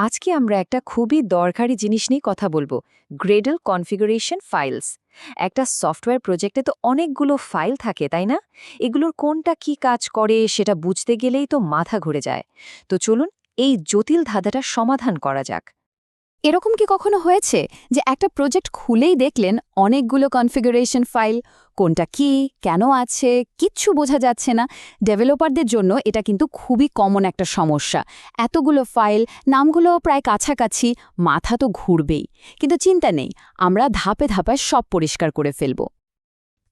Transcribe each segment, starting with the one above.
আজকে আমরা একটা খুবই দরকারি জিনিস নিয়ে কথা বলব গ্রেডল কনফিগারেশন ফাইলস একটা সফটওয়্যার প্রজেক্টে তো অনেকগুলো ফাইল থাকে, তাই না? এগুলোর কোনটা কি কাজ করে সেটা বুঝতে গেলেই তো মাথা ঘুরে যায়। তো চলুন এই জটিল ধাঁধাটা সমাধান করা যাক। এরকম কি কখনো হয়েছে যে একটা প্রজেক্ট খুলেই দেখলেন অনেকগুলো কনফিগারেশন ফাইল, কোনটা কি, কেন আছে, কিচ্ছু বোঝা যাচ্ছে না। ডেভেলপারদের জন্য এটা কিন্তু খুবই কমন একটা সমস্যা। এতগুলো ফাইল, নামগুলো প্রায় কাছাকাছি, মাথা তো ঘুরবেই। কিন্তু চিন্তা নেই, আমরা ধাপে ধাপে সব পরিষ্কার করে ফেলব।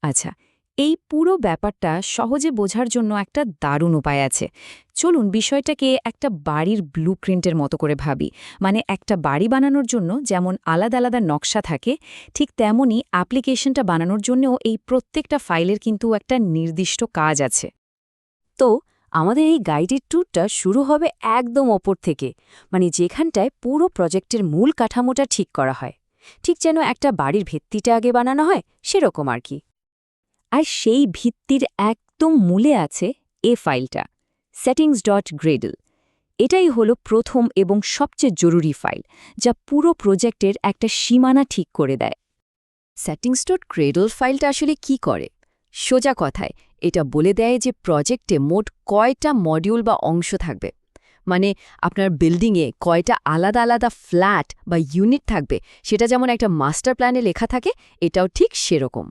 আচ্ছা এই পুরো ব্যাপারটা সহজে বোঝার জন্য একটা দারুণ উপায় আছে। চলুন বিষয়টাকে একটা বাড়ির ব্লু প্রিন্টের মতো করে ভাবি। মানে একটা বাড়ি বানানোর জন্য যেমন আলাদা আলাদা নকশা থাকে, ঠিক তেমনই অ্যাপ্লিকেশনটা বানানোর জন্যও এই প্রত্যেকটা ফাইলের কিন্তু একটা নির্দিষ্ট কাজ আছে। তো আমাদের এই গাইডেড ট্যুরটা শুরু হবে একদম ওপর থেকে মানে যেখানটায় পুরো প্রজেক্টের মূল কাঠামোটা ঠিক করা হয়। ঠিক যেন একটা বাড়ির ভিত্তিটা আগে বানানো হয়, সেরকম আর কি। আর সেই ভিত্তির একদম মূলে আছে এ ফাইলটা সেটিংস ডট গ্রেডল এটাই হলো প্রথম এবং সবচেয়ে জরুরি ফাইল, যা পুরো প্রজেক্টের একটা সীমানা ঠিক করে দেয়। সেটিংস ডট গ্রেডল ফাইলটা আসলে কি করে? সোজা কথায়, এটা বলে দেয় যে প্রজেক্টে মোট কয়টা মডিউল বা অংশ থাকবে। মানে আপনার বিল্ডিংয়ে কয়টা আলাদা আলাদা ফ্ল্যাট বা ইউনিট থাকবে, সেটা যেমন একটা মাস্টার প্ল্যানে লেখা থাকে, এটাও ঠিক সেরকম।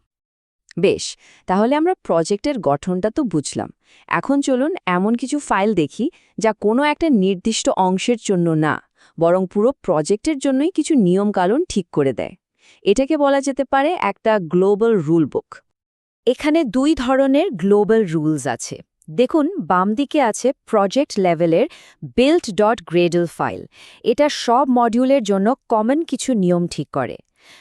বেশ, তাহলে আমরা প্রজেক্টের গঠনটা তো বুঝলাম। এখন চলুন এমন কিছু ফাইল দেখি যা কোনো একটা নির্দিষ্ট অংশের জন্য না, বরং পুরো প্রজেক্টের জন্যই কিছু নিয়মকানুন ঠিক করে দেয়। এটাকে বলা যেতে পারে একটা গ্লোবাল রুল বুক এখানে দুই ধরনের গ্লোবাল রুলস আছে। দেখুন, বাম দিকে আছে প্রজেক্ট লেভেলের বিল্ট ডট গ্রেডল ফাইল এটা সব মডিউলের জন্য কমন কিছু নিয়ম ঠিক করে।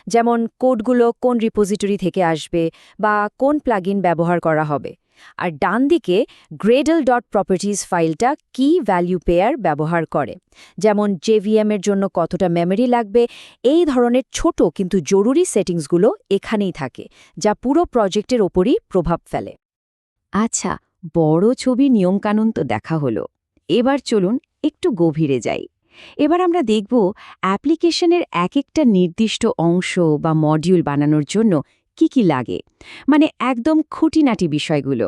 যেমন কোডগুলো কোন রিপোজিটরি থেকে আসবে বা কোন প্লাগইন ব্যবহার করা হবে। আর ডান দিকে গ্রেডল ডট প্রপার্টিজ ফাইলটা কি ভ্যালু পেয়ার ব্যবহার করে। যেমন জেভিএম এর জন্য কতটা মেমরি লাগবে, এই ধরনের ছোট কিন্তু জরুরি সেটিংসগুলো এখানেই থাকে, যা পুরো প্রজেক্টের ওপরই প্রভাব ফেলে। আচ্ছা বড় ছবি নিয়মকানুন তো দেখা হলো। এবার চলুন একটু গভীরে যাই। এবার আমরা দেখব অ্যাপ্লিকেশনের এক একটা নির্দিষ্ট অংশ বা মডিউল বানানোর জন্য কি কি লাগে মানে একদম খুঁটিনাটি বিষয়গুলো।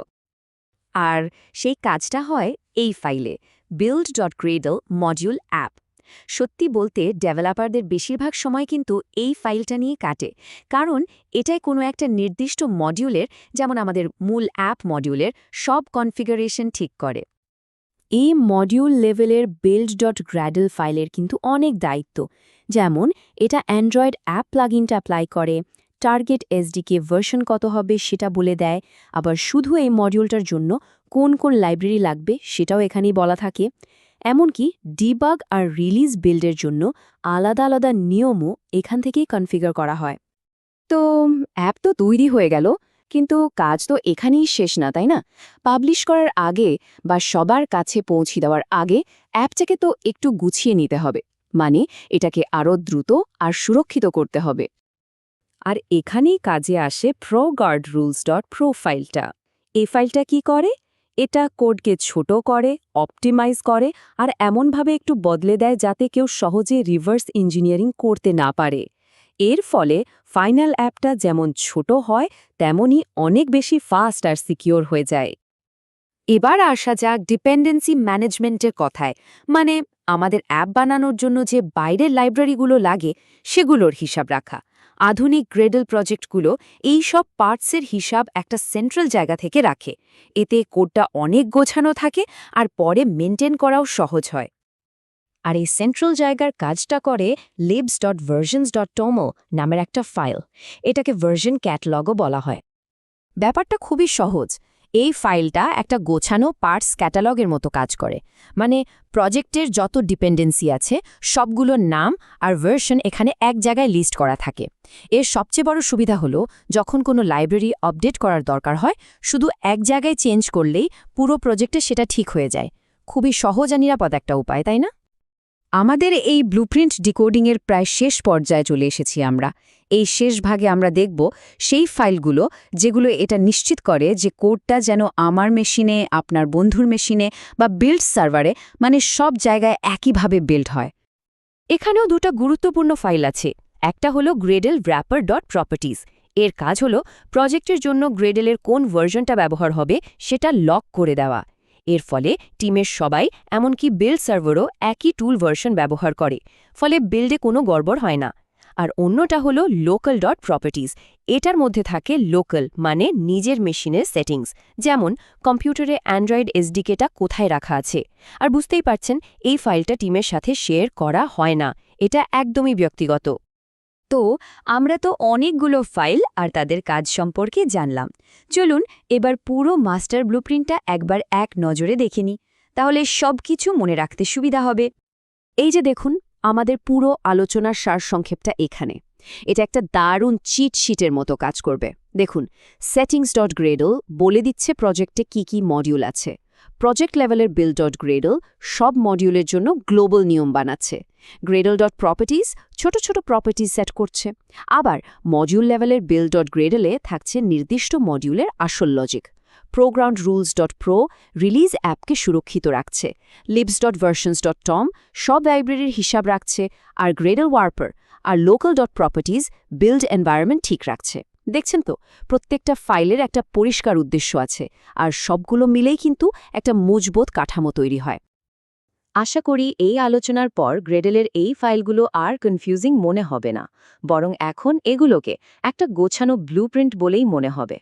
আর সেই কাজটা হয় এই ফাইলে build dot gradle module app সত্যি বলতে ডেভেলপারদের বেশিরভাগ সময় কিন্তু এই ফাইলটা নিয়ে কাটে, কারণ এটাই কোনো একটা নির্দিষ্ট মডিউলের, যেমন আমাদের মূল অ্যাপ মডিউলের সব কনফিগারেশন ঠিক করে। এই মডিউল লেভেলের বিল্ড ডট গ্র্যাডল ফাইলের কিন্তু অনেক দায়িত্ব। যেমন, এটা অ্যান্ড্রয়েড অ্যাপ প্লাগইনটা অ্যাপ্লাই করে টার্গেট এসডিকে ভার্সন কত হবে সেটা বলে দেয়, আবার শুধু এই মডিউলটার জন্য কোন কোন লাইব্রেরি লাগবে সেটাও এখানেই বলা থাকে। এমনকি ডিবাগ আর রিলিজ বিল্ডের জন্য আলাদা আলাদা নিয়মও এখান থেকেই কনফিগার করা হয়। তো অ্যাপ তো তৈরি হয়ে গেল কিন্তু কাজ তো এখানেই শেষ না, তাই না? পাবলিশ করার আগে বা সবার কাছে পৌঁছে দেওয়ার আগে অ্যাপটাকে তো একটু গুছিয়ে নিতে হবে। মানে এটাকে আরও দ্রুত আর সুরক্ষিত করতে হবে। আর এখানেই কাজে আসে pro guard rules dot pro ফাইলটা এই ফাইলটা কি করে? এটা কোডকে ছোট করে অপটিমাইজ করে আর এমনভাবে একটু বদলে দেয় যাতে কেউ সহজে রিভার্স ইঞ্জিনিয়ারিং করতে না পারে। এর ফলে ফাইনাল অ্যাপটা যেমন ছোট হয় তেমনই অনেক বেশি ফাস্ট আর সিকিওর হয়ে যায়। এবার আসা যাক ডিপেন্ডেন্সি ম্যানেজমেন্টের কথায়। মানে আমাদের অ্যাপ বানানোর জন্য যে বাইরের লাইব্রেরিগুলো লাগে, সেগুলোর হিসাব রাখা। আধুনিক গ্রেডল প্রজেক্টগুলো এই সব পার্টসের হিসাব একটা সেন্ট্রাল জায়গা থেকে রাখে। এতে কোডটা অনেক গোছানো থাকে আর পরে মেনটেন করাও সহজ হয়। আর এই সেন্ট্রাল জায়গার কাজটা করে লিবস ডট ভার্জনস ডট টোমো নামের একটা ফাইল এটাকে ভার্জন ক্যাটলগও বলা হয়। ব্যাপারটা খুবই সহজ। এই ফাইলটা একটা গোছানো পার্টস ক্যাটালগের মতো কাজ করে। মানে প্রজেক্টের যত ডিপেন্ডেন্সি আছে সবগুলোর নাম আর ভার্সন এখানে এক জায়গায় লিস্ট করা থাকে। এর সবচেয়ে বড় সুবিধা হলো, যখন কোনো লাইব্রেরি আপডেট করার দরকার হয়, শুধু এক জায়গায় চেঞ্জ করলেই পুরো প্রজেক্টে সেটা ঠিক হয়ে যায়। খুবই সহজ আর নিরাপদ একটা উপায়, তাই না? আমাদের এই ব্লুপ্রিন্ট ডিকোডিংয়ের প্রায় শেষ পর্যায়ে চলে এসেছি আমরা। এই শেষ ভাগে আমরা দেখব সেই ফাইলগুলো যেগুলো এটা নিশ্চিত করে যে কোডটা যেন আমার মেশিনে আপনার বন্ধুর মেশিনে বা বিল্ড সার্ভারে মানে সব জায়গায় একইভাবে বিল্ড হয়। এখানেও দুটো গুরুত্বপূর্ণ ফাইল আছে। একটা হলো গ্রেডেল র্যাপার ডট প্রপার্টিজ এর কাজ হলো প্রজেক্টের জন্য গ্রেডেলের কোন ভার্জনটা ব্যবহার হবে সেটা লক করে দেওয়া। এর ফলে টিমের সবাই, এমনকি বিল্ড সার্ভারও একই টুল ভার্সন ব্যবহার করে, ফলে বিল্ডে কোনো গড়বড় হয় না। আর অন্যটা হলো লোকাল ডট প্রপার্টিজ এটার মধ্যে থাকে লোকাল মানে নিজের মেশিনের সেটিংস যেমন, কম্পিউটারে অ্যান্ড্রয়েড এসডিকেটা কোথায় রাখা আছে। আর বুঝতেই পারছেন, এই ফাইলটা টিমের সাথে শেয়ার করা হয় না। এটা একদমই ব্যক্তিগত। তো আমরা তো অনেকগুলো ফাইল আর তাদের কাজ সম্পর্কে জানলাম। চলুন এবার পুরো মাস্টার ব্লুপ্রিন্টটা একবার এক নজরে দেখে তাহলে সব কিছু মনে রাখতে সুবিধা হবে। এই যে দেখুন, আমাদের পুরো আলোচনার সারসংক্ষেপটা এখানে। এটা একটা দারুণ চিট শিটের মতো কাজ করবে। দেখুন সেটিংস ডট গ্রেডল বলে দিচ্ছে প্রজেক্টে কি কি মডিউল আছে। প্রজেক্ট লেভেলের বিল ডট গ্রেডল সব মডিউলের জন্য গ্লোবাল নিয়ম বানাচ্ছে। গ্রেডল ডট প্রপার্টিজ ছোট ছোট প্রপার্টিজ সেট করছে। আবার মডিউল লেভেলের বিল ডট গ্রেডলে থাকছে নির্দিষ্ট মডিউলের আসল logic proguard rules dot pro release অ্যাপকে সুরক্ষিত রাখছে। Libs dot versions dot toml সব লাইব্রেরির হিসাব রাখছে। আর গ্রেডল ওয়ার্পার আর local dot properties build environment ঠিক রাখছে। দেখছেন তো, প্রত্যেকটা ফাইলের একটা পরিষ্কার উদ্দেশ্য আছে, আর সবগুলো মিলেই কিন্তু একটা মজবুত কাঠামো তৈরি হয়। আশা করি এই আলোচনার পর গ্রেডেলের এই ফাইলগুলো আর কনফিউজিং মনে হবে না, বরং এখন এগুলোকে একটা গোছানো ব্লুপ্রিন্ট বলেই মনে হবে।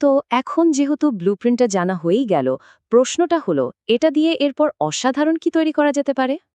তো এখন যেহেতু ব্লুপ্রিন্টটা জানা হয়েই গেল, প্রশ্নটা হলো, এটা দিয়ে এরপর অসাধারণ কি তৈরি করা যেতে পারে?